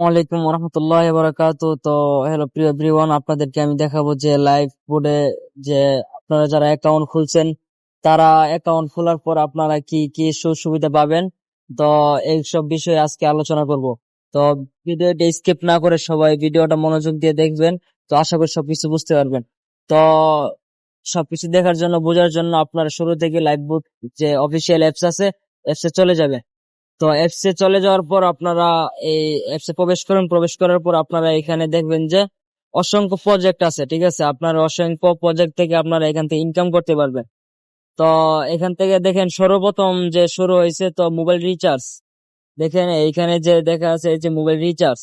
ওয়ালাইকুম রহমতুল্লাহ বারাকাত তো হ্যালো প্রিয় এভরিওয়ান আপনাদেরকে আমি দেখাবো যে লাইভ বোর্ডে যে আপনারা যারা অ্যাকাউন্ট খুলছেন, তারা অ্যাকাউন্ট খোলার পর আপনারা কি কি সুবিধা পাবেন? তো, এইসব বিষয়ে আজকে আলোচনা করব। তো, ভিডিওটা স্কিপ না করে সবাই ভিডিওটা মনোযোগ দিয়ে দেখবেন। তো, আশা করি সবকিছু বুঝতে পারবেন। তো, সবকিছু দেখার জন্য, বোঝার জন্য আপনারা শুরু থেকে লাইভ বোর্ড যে অফিসিয়াল অ্যাপস আছে অ্যাপসে চলে যাবে। তো অ্যাপসে চলে যাওয়ার পর আপনারা এই অ্যাপসে প্রবেশ করেন, প্রবেশ করার পর আপনারা এখানে দেখবেন যে অসংখ্য প্রজেক্ট আছে, ঠিক আছে? আপনার অসংখ্য প্রজেক্ট থেকে আপনারা এখান থেকে ইনকাম করতে পারবেন। তো এখান থেকে দেখেন সর্বপ্রথম যে শুরু হয়েছে তো মোবাইল রিচার্জ দেখেন এইখানে যে দেখা আছে এই যে মোবাইল রিচার্জ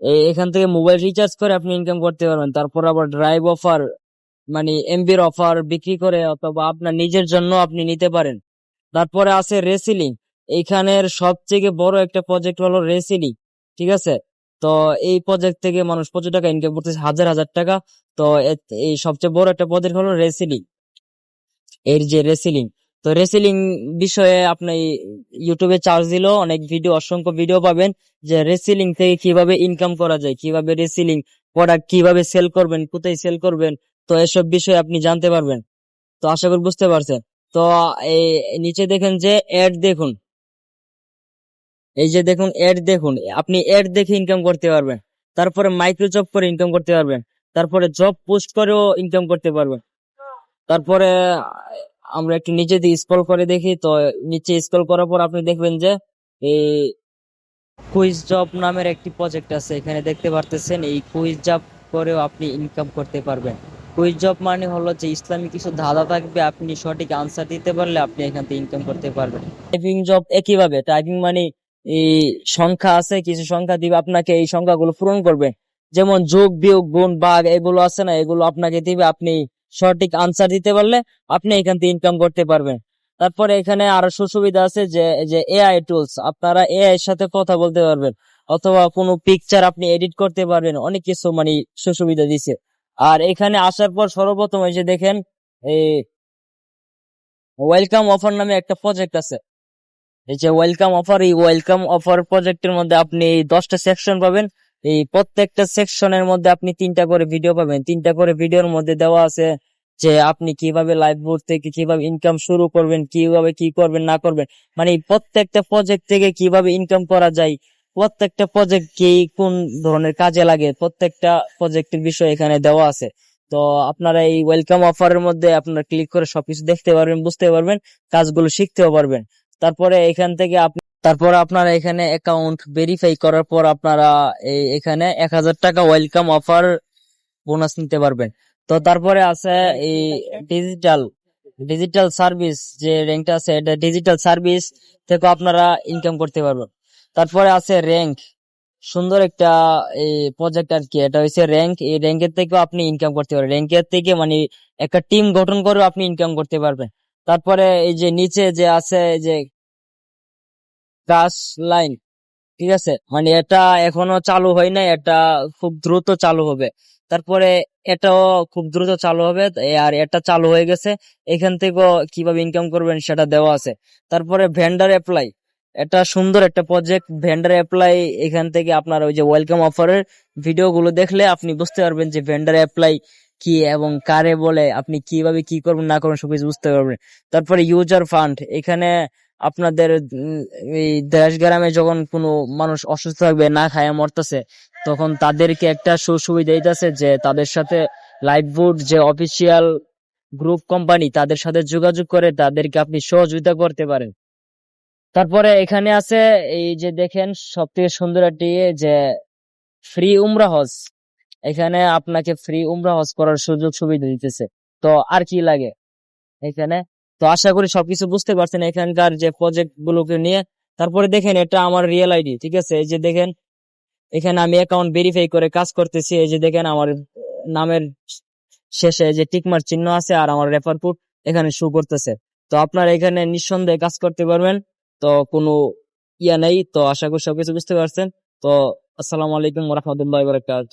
এই এখান থেকে মোবাইল রিচার্জ করে আপনি ইনকাম করতে পারবেন। তারপর আবার ড্রাইভ অফার মানে এমবির অফার বিক্রি করে অথবা আপনার নিজের জন্য আপনি নিতে পারেন। তারপরে আছে রেসিলিং এইখানের সবথেকে বড় একটা প্রজেক্ট হলো রেসিলিং ঠিক আছে? তো এই প্রজেক্ট থেকে মানুষ প্রচুর টাকা ইনকাম করতেছে, হাজার হাজার টাকা। তো এই সবচেয়ে বড় একটা প্রজেক্ট হলো রেসিলিং এর যে রেসিলিং তো রেসিলিং বিষয়ে আপনি ইউটিউবে চার্জ দিলেও অনেক ভিডিও অসংখ্য ভিডিও পাবেন যে রেসিলিং থেকে কীভাবে ইনকাম করা যায়, কীভাবে রেসিলিং প্রোডাক্ট কীভাবে সেল করবেন, কোথায় সেল করবেন, তো এসব বিষয়ে আপনি জানতে পারবেন। তো আশা করি বুঝতে পারছেন। তো এই নিচে দেখেন যে অ্যাড দেখুন। এই যে দেখুন অ্যাড দেখুন, আপনি অ্যাড দেখে ইনকাম করতে পারবেন। তারপরে মাইক্রো জব করে ইনকাম করতে পারবেন। তারপরে জব পোস্ট করেও ইনকাম করতে পারবেন। তারপরে, আমরা একটু নিচে দিয়ে স্ক্রল করে দেখি। তো নিচে স্ক্রল করার পর আপনি দেখবেন যে, এই কুইজ জব নামের একটি প্রজেক্ট আছে। এখানে দেখতে পারতেছেন, এই কুইজ জব করেও আপনি ইনকাম করতে পারবেন। কুইজ জব মানে হলো যে ইসলামী কিছু ধাঁধা থাকবে, আপনি সঠিক আনসার দিতে পারলে আপনি এখান থেকে ইনকাম করতে পারবেন। টাইপিং জব একইভাবে টাইপিং মানে এই সংখ্যা আছে, কিছু সংখ্যা দিবে, আপনাকে এই সংখ্যাগুলো পূরণ করবে। যেমন যোগ, বিয়োগ, গুণ, বাঘ, এগুলো আছে না, এগুলো আপনাকে দিবে, আপনি সঠিক আনসার দিতে পারলে আপনি এখান থেকে ইনকাম করতে পারবেন। তারপরে এখানে আরও সুবিধা আছে যে যে এআই টুলস আপনারা এআই এর সাথে কথা বলতে পারবেন, অথবা কোনো পিকচার আপনি এডিট করতে পারবেন, অনেক কিছু মানে সুবিধা দিছে। আর এখানে আসার পর সর্বপ্রথম এসে দেখেন, এই ওয়েলকাম অফার নামে একটা প্রজেক্ট আছে। এই যে ওয়েলকাম অফার এই ওয়েলকাম অফার প্রজেক্টের মধ্যে আপনি দশটা সেকশন পাবেন। এই প্রত্যেকটা সেকশনের মধ্যে আপনি তিনটা করে ভিডিও পাবেন। তিনটা করে ভিডিওর মধ্যে দেওয়া আছে যে আপনি কীভাবে লাইভ বোর্ড থেকে কীভাবে ইনকাম শুরু করবেন, কীভাবে কি করবেন, না করবেন। মানে প্রত্যেকটা প্রজেক্ট থেকে কীভাবে ইনকাম করা যায়, প্রত্যেকটা প্রজেক্ট কি কোন ধরনের কাজে লাগে, প্রত্যেকটা প্রজেক্টের বিষয় এখানে দেওয়া আছে। তো আপনারা এই ওয়েলকাম অফারের মধ্যে আপনারা ক্লিক করে সবকিছু দেখতে পারবেন, বুঝতে পারবেন, কাজগুলো শিখতেও পারবেন। তারপরে এখান থেকে আপনি তারপর আপনারা এখানে অ্যাকাউন্ট ভেরিফাই করার পর আপনারা এই, এখানে এক হাজার টাকা ওয়েলকাম অফার বোনাস নিতে পারবেন। তো তারপরে আছে এই ডিজিটাল ডিজিটাল সার্ভিস যে র্যাঙ্কটা আছে, এটা ডিজিটাল সার্ভিস থেকে আপনারা ইনকাম করতে পারবেন। তারপরে আছে র্যাঙ্ক সুন্দর একটা এই প্রজেক্ট আর কি, এটা হচ্ছে র্যাঙ্ক এই র্যাঙ্কের থেকেও আপনি ইনকাম করতে পারবেন। র্যাঙ্কের থেকে মানে একটা টিম গঠন করেও আপনি ইনকাম করতে পারবেন। তারপরে এই যে নিচে যে আছে যে গাছ লাইন, ঠিক আছে? মানে এটা এখনও চালু হয় নাই, এটা খুব দ্রুত চালু হবে। তারপরে এটাও খুব দ্রুত চালু হবে, আর এটা চালু হয়ে গেছে। এখান থেকেও কীভাবে ইনকাম করবেন সেটা দেওয়া আছে। তারপরে ভেন্ডার অ্যাপ্লাই এটা সুন্দর একটা প্রজেক্ট ভেন্ডার অ্যাপ্লাই এখান থেকে আপনার ওই যে ওয়েলকাম অফারের ভিডিওগুলো দেখলে আপনি বুঝতে পারবেন যে ভেন্ডার অ্যাপ্লাই কি এবং কারে বলে, আপনি কীভাবে কি করবেন, না করবেন, সবকিছু বুঝতে পারবেন। তারপরে ইউজার ফান্ড এখানে আপনাদের এই দেশ গ্রামে যখন কোনো মানুষ অসুস্থ থাকবে, না খায় মরতেছে, তখন তাদেরকে একটা সুবিধা দিতেছে যে, তাদের সাথে লাইফবুড যে অফিসিয়াল গ্রুপ কোম্পানি তাদের সাথে যোগাযোগ করে তাদেরকে আপনি সহযোগিতা করতে পারেন। তারপরে এখানে আছে, এই যে দেখেন সব থেকে সুন্দর একটি যে ফ্রি উমরা হজ। এখানে আপনাকে ফ্রি উমরা হজ করার সুযোগ সুবিধা দিতেছে। তো আর কি লাগে? এখানে? তো আশা করি সবকিছু বুঝতে পারছেন এখানকার যে প্রজেক্ট গুলোকে নিয়ে। তারপরে দেখেন, এটা আমার রিয়েল আইডি ঠিক আছে? এই যে দেখেন, এখানে আমি অ্যাকাউন্ট ভেরিফাই করে কাজ করতেছি। এই যে দেখেন, আমার নামের শেষে যে টিকমার চিহ্ন আছে আর আমার রেফার কোড এখানে শো করতেছে। তো আপনারা এখানে নিঃসন্দেহে কাজ করতে পারবেন। তো কোনো ইয়া নেই। তো আশা করি সবকিছু বুঝতে পারছেন। তো আসসালামু আলাইকুম রহমতুল্লাহ বারকাত